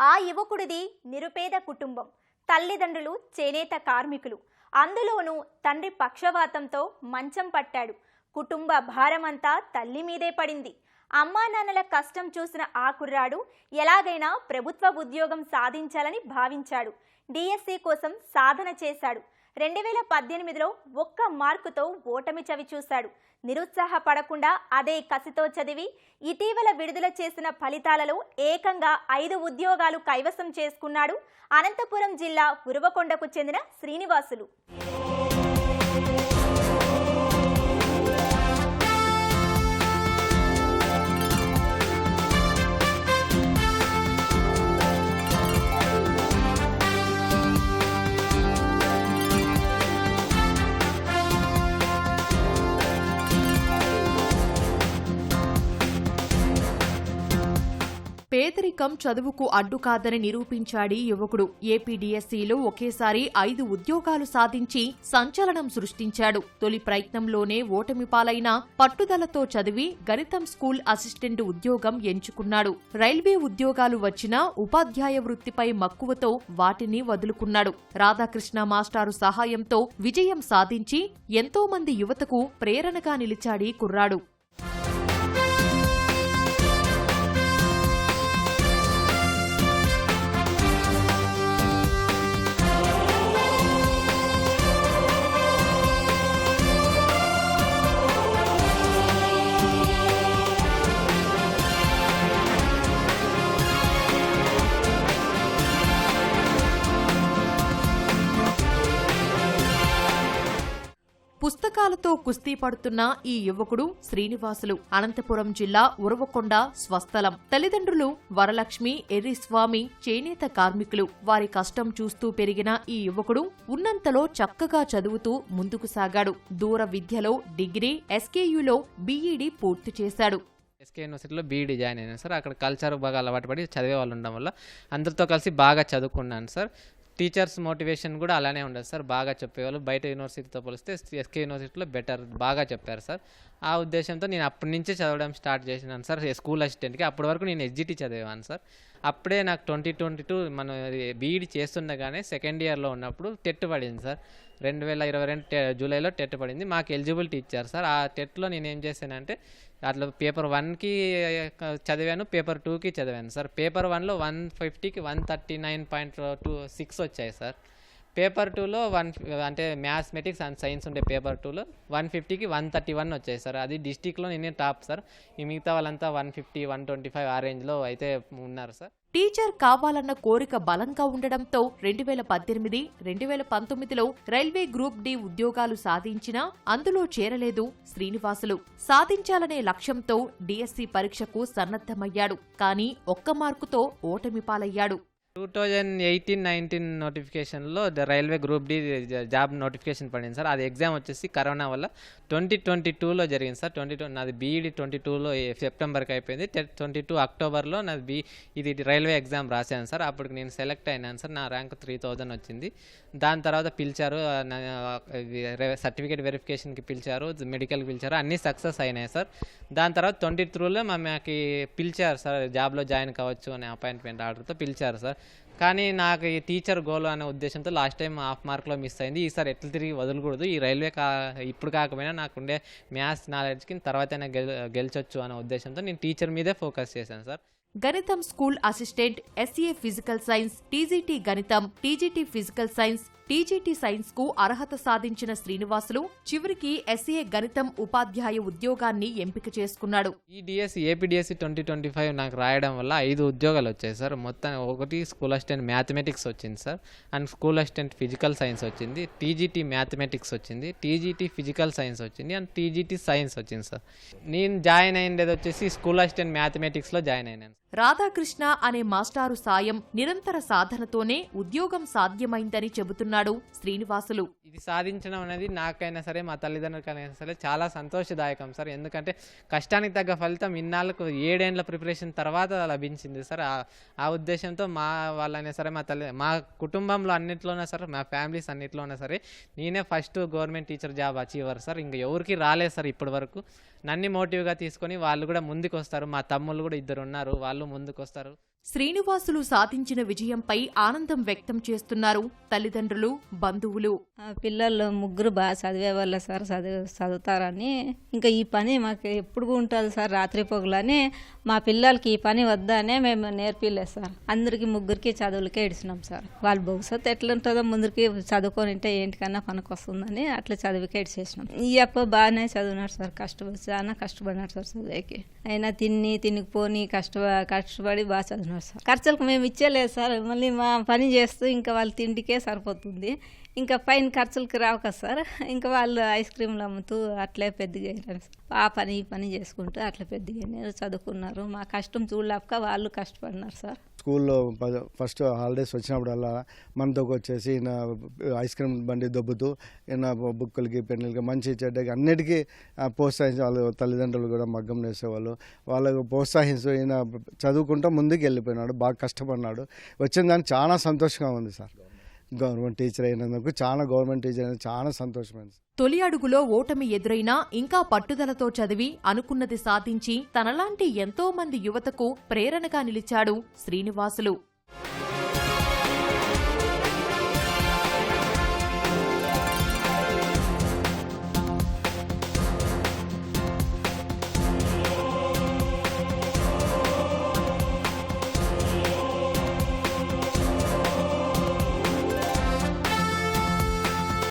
ఆ యువకుడిది నిరుపేద కుటుంబం. తల్లిదండ్రులు చేనేత కార్మికులు. అందులోనూ తండ్రి పక్షవాతంతో మంచం పట్టాడు. కుటుంబ భారమంతా తల్లి మీదే పడింది. అమ్మా నాన్నల కష్టం చూసిన ఆ కుర్రాడు ఎలాగైనా ప్రభుత్వ ఉద్యోగం సాధించాలని భావించాడు. డిఎస్సి కోసం సాధన చేశాడు. రెండు వేల పద్దెనిమిదిలో ఒక్క మార్కుతో ఓటమి చవి చూశాడు. నిరుత్సాహపడకుండా అదే కసితో చదివి ఇటీవల విడుదల చేసిన ఫలితాలలో ఏకంగా ఐదు ఉద్యోగాలు కైవసం చేసుకున్నాడు అనంతపురం జిల్లా ఉరవకొండకు చెందిన శ్రీనివాసులు. పేదరికం చదువుకు అడ్డు కాదని యువకుడు. ఏపీడీఎస్సీలో ఒకేసారి ఐదు ఉద్యోగాలు సాధించి సంచలనం సృష్టించాడు. తొలి ప్రయత్నంలోనే ఓటమి పాలైన పట్టుదలతో చదివి గణితం స్కూల్ అసిస్టెంట్ ఉద్యోగం ఎంచుకున్నాడు. రైల్వే ఉద్యోగాలు వచ్చినా ఉపాధ్యాయ వృత్తిపై మక్కువతో వాటిని వదులుకున్నాడు. రాధాకృష్ణ మాస్టారు సహాయంతో విజయం సాధించి ఎంతోమంది యువతకు ప్రేరణగా నిలిచాడీ కుర్రాడు. పుస్తకాలతో కుస్తీ పడుతున్న ఈ యువకుడు శ్రీనివాసులు. అనంతపురం జిల్లా ఉరవకొండ స్వస్థలం. తల్లిదండ్రులు వరలక్ష్మి ఎర్రిస్వామి చేనేత కార్మికులు. వారి కష్టం చూస్తూ పెరిగిన ఈ యువకుడు ఉన్నంతలో చక్కగా చదువుతూ ముందుకు సాగాడు. దూర విద్యలో డిగ్రీ ఎస్కేయులో బీఈడీ పూర్తి చేశాడు. ఎస్కే యూనివర్సిటీలో బీఈడి జాయిన్ అయినాను సార్. అక్కడ కల్చర్ బాగా అలవాటు పడి చదివే వాళ్ళు ఉండడం వల్ల అందరితో కలిసి బాగా చదువుకున్నాను సార్. టీచర్స్ మోటివేషన్ కూడా అలానే ఉండదు సార్. బాగా చెప్పేవాళ్ళు. బయట యూనివర్సిటీతో పోలిస్తే ఎస్కే యూనివర్సిటీలో బెటర్ బాగా చెప్పారు సార్. ఆ ఉద్దేశంతో నేను అప్పటి నుంచే చదవడం స్టార్ట్ చేసినాను సార్. స్కూల్ అసిస్టెంట్కి. అప్పటి వరకు నేను ఎస్జిటి చదివాను సార్. అప్పుడే నాకు ట్వంటీ ట్వంటీ టూ మనం బీఈడి చేస్తుండగానే సెకండ్ ఇయర్లో ఉన్నప్పుడు టెట్ పడింది సార్. రెండు వేల ఇరవై రెండు జూలైలో టెట్ పడింది. మాకు ఎలిజిబిలిటీ ఇచ్చారు సార్. ఆ టెట్లో నేను ఏం చేశానంటే అట్లా పేపర్ వన్కి చదివాను పేపర్ టూకి చదివాను. సార్ పేపర్ వన్లో వన్ ఫిఫ్టీకి one thirty nine point two six వచ్చాయి సార్. పేపర్ టూలో వన్ అంటే మ్యాథమెటిక్స్ అండ్ సైన్స్ ఉండే పేపర్ టూలో వన్ ఫిఫ్టీకి వన్ థర్టీ వన్ వచ్చాయి సార్. అది డిస్టిక్లో నేనే టాప్ సార్. ఈ మిగతా వాళ్ళంతా one fifty one twenty five ఆ రేంజ్లో అయితే ఉన్నారు సార్. టీచర్ కావాలన్న కోరిక బలంగా ఉండడంతో రెండు వేల పద్దెనిమిది రెండు వేల పంతొమ్మిదిలో రైల్వే గ్రూప్ డి ఉద్యోగాలు సాధించినా అందులో చేరలేదు శ్రీనివాసులు. సాధించాలనే లక్ష్యంతో డిఎస్సి పరీక్షకు సన్నద్ధమయ్యాడు. కానీ ఒక్క మార్కుతో ఓటమి పాలయ్యాడు. టూ థౌజండ్ ఎయిటీన్ నైన్టీన్ నోటిఫికేషన్లో railway group D job notification పడింది సార్. అది ఎగ్జామ్ వచ్చేసి కరోనా వల్ల ట్వంటీ ట్వంటీ టూలో జరిగింది సార్. ట్వంటీ టూ నాది బీఈడి ట్వంటీ టూలో సెప్టెంబర్కి అయిపోయింది. ట్వంటీ టూ అక్టోబర్లో నాది బీ ఇది రైల్వే ఎగ్జామ్ రాశాను సార్. అప్పటికి నేను సెలెక్ట్ అయినాను సార్. నా ర్యాంక్ త్రీ థౌజండ్ వచ్చింది. దాని తర్వాత పిలిచారు సర్టిఫికేట్ వెరిఫికేషన్కి పిలిచారు మెడికల్కి పిలిచారు. అన్నీ సక్సెస్ అయినాయి సార్. దాని తర్వాత ట్వంటీ త్రూలో మాకు పిలిచారు సార్. జాబ్లో జాయిన్ కావచ్చు అనే అపాయింట్మెంట్ ఆర్డర్తో పిలిచారు సార్. కానీ నాకు ఈ టీచర్ గోల్ అనే ఉద్దేశంతో లాస్ట్ టైం హాఫ్ మార్క్లో మిస్ అయింది. ఈసారి ఎట్లా తిరిగి వదలకూడదు. ఈ రైల్వే కా ఇప్పుడు కాకపోయినా నాకుండే మ్యాథ్స్ నాలెడ్జ్కి తర్వాతైనా గెల్ గెలిచొచ్చు అనే ఉద్దేశంతో నేను టీచర్ మీదే ఫోకస్ చేశాను సార్. గణితం school assistant SA physical science TGT గణితం టీజీటీ ఫిజికల్ సైన్స్ టీజీటీ సైన్స్కు అర్హత సాధించిన శ్రీనివాసులు చివరికి ఎస్ఏ గణితం ఉపాధ్యాయ ఉద్యోగాన్ని ఎంపిక చేసుకున్నాడు. ఈ DSC APDSC twenty twenty five నాకు రాయడం వల్ల ఐదు ఉద్యోగాలు వచ్చాయి సార్. మొత్తం ఒకటి స్కూల్ అసిస్టెంట్ మ్యాథమెటిక్స్ వచ్చింది sir. And school assistant physical science వచ్చింది. టీజీటీ మ్యాథమెటిక్స్ వచ్చింది. టీజీటీ ఫిజికల్ సైన్స్ వచ్చింది. అండ్ టీజీటీ సైన్స్ వచ్చింది సార్. నేను జాయిన్ అయ్యేది వచ్చేసి స్కూల్ అసిస్టెంట్ మ్యాథమెటిక్స్లో జాయిన్ అయినాను రాధాకృష్ణ అనే మాస్టారు సాయం నిరంతర సాధనతోనే ఉద్యోగం సాధ్యమైందని చెబుతున్నాడు శ్రీనివాసులు. ఇది సాధించడం అనేది నాకైనా సరే మా తల్లిదండ్రులకైనా సరే చాలా సంతోషదాయకం సార్. ఎందుకంటే కష్టానికి తగ్గ ఫలితం ఇన్నాళ్ళకు ఏడేండ్ల ప్రిపరేషన్ తర్వాత లభించింది సార్. ఆ- ఉద్దేశంతో మా వాళ్ళైనా సరే మా తల్లి మా కుటుంబంలో అన్నింటిలోనే సరే మా ఫ్యామిలీస్ అన్నింటిలోనే సరే నేనే first government teacher job achiever sir. ఇంకా ఎవరికి రాలేదు సార్ ఇప్పటి వరకు నన్ను మోటివ్గా తీసుకొని వాళ్ళు కూడా ముందుకు వస్తారు మా తమ్ముళ్ళు కూడా ఇద్దరు ఉన్నారు వాళ్ళు ముందుకు వస్తారు శ్రీనివాసులు సాధించిన విజయంపై ఆనందం వ్యక్తం చేస్తున్నారు తల్లిదండ్రులు బంధువులు. ఆ పిల్లలు ముగ్గురు బాగా చదివే వాళ్ళ సార్ చదివి చదువుతారని. ఇంకా ఈ పని మాకు ఎప్పుడు ఉంటుంది సార్ రాత్రి పొగులని మా పిల్లలకి ఈ పని వద్దనే మేము నేర్పిలేదు సార్. అందరికి ముగ్గురికి చదువులకే ఇడిచినాం సార్. వాళ్ళ భవిష్యత్తు ఎట్లా ఉంటుందో ముందరికి చదువుకొని ఉంటే ఏంటికన్నా పనికి వస్తుందని అట్లా చదివికే ఇడిచేసినాం ఈ అప్ప బాగానే చదువున్నారు సార్ కష్టపడి చాలా కష్టపడినాడు సార్ చదివేకి. అయినా తిని తినిపోని కష్ట కష్టపడి బాగా సార్. ఖర్చులకు మేము ఇచ్చేలేదు సార్. మళ్ళీ మా పని చేస్తూ ఇంకా వాళ్ళ తిండికే సరిపోతుంది. ఇంకా పైన ఖర్చులకి రావు కదా సార్. ఇంకా వాళ్ళు ఐస్ క్రీమ్లు అమ్ముతూ అట్లే పెద్దగా అయినారు సార్. ఆ పని ఈ పని చేసుకుంటూ అట్లా పెద్దగా అయినారు చదువుకున్నారు. మా కష్టం చూడలేక వాళ్ళు కష్టపడినారు సార్. స్కూల్లో ఫస్ట్ హాలిడేస్ వచ్చినప్పుడల్లా మనతో వచ్చేసి ఈయన ఐస్ క్రీమ్ బండి దొబ్బుతూ ఈయన బుక్కులకి పెన్నులకి మంచి చెడ్డకి అన్నిటికీ ప్రోత్సహించి వాళ్ళ తల్లిదండ్రులు కూడా మగ్గం వేసేవాళ్ళు. వాళ్ళకు ప్రోత్సహిస్తూ ఈయన చదువుకుంటూ ముందుకు వెళ్ళిపోయినాడు బాగా కష్టపడినాడు. వచ్చిన దానికి చాలా సంతోషంగా ఉంది సార్. గవర్నమెంట్ టీచర్ అయినందుకు చాలా గవర్నమెంట్ టీచర్ అయినందుకు చాలా సంతోషమైంది తొలి అడుగులో ఓటమి ఎదురైనా ఇంకా పట్టుదలతో చదివి అనుకున్నది సాధించి తనలాంటి ఎంతో మంది యువతకు ప్రేరణగా నిలిచాడు శ్రీనివాసులు.